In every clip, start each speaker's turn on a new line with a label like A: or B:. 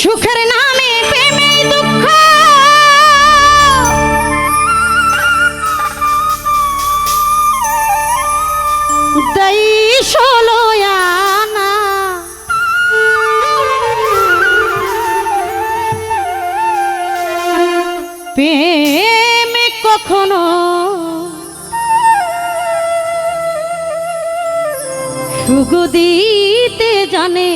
A: সুখের নামে প্রেমে দুঃখ। দই ষোলো আনা। প্রেম কখনো সুখ দিতে জানে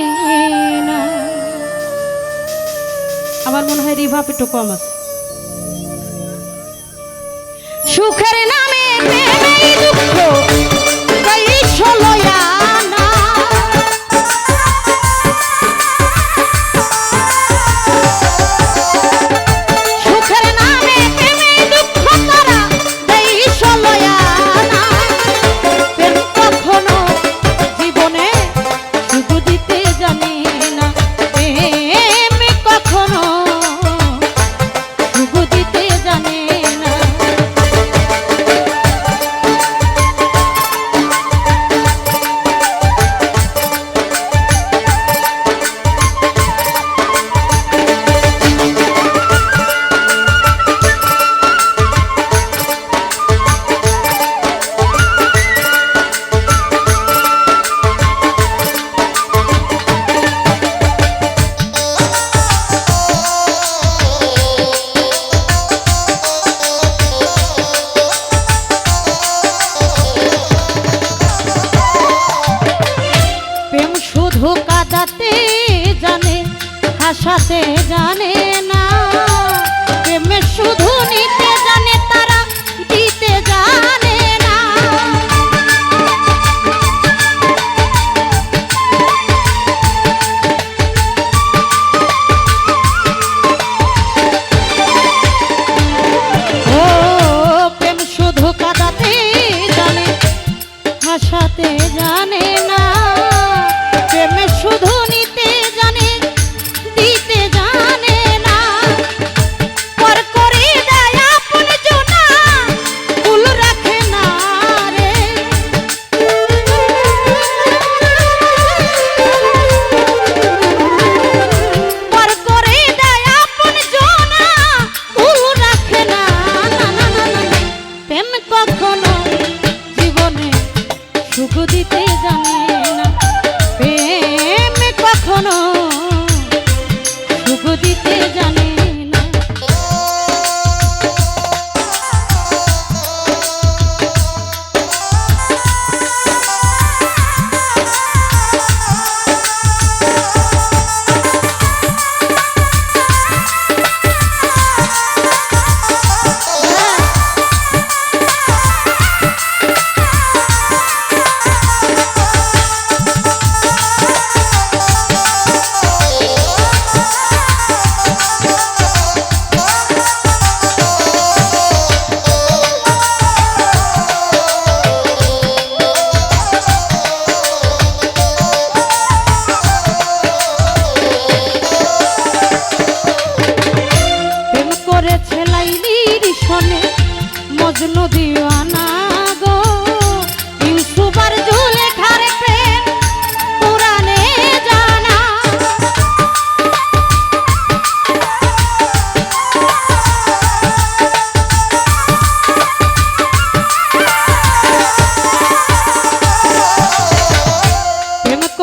A: আমার মনে হয় রিভাব একটু কম আছে। সুখের নামে দুঃখ জানে না। প্রেমে শুধু নিতে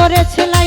A: করেছিলাম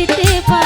A: দিতে পারি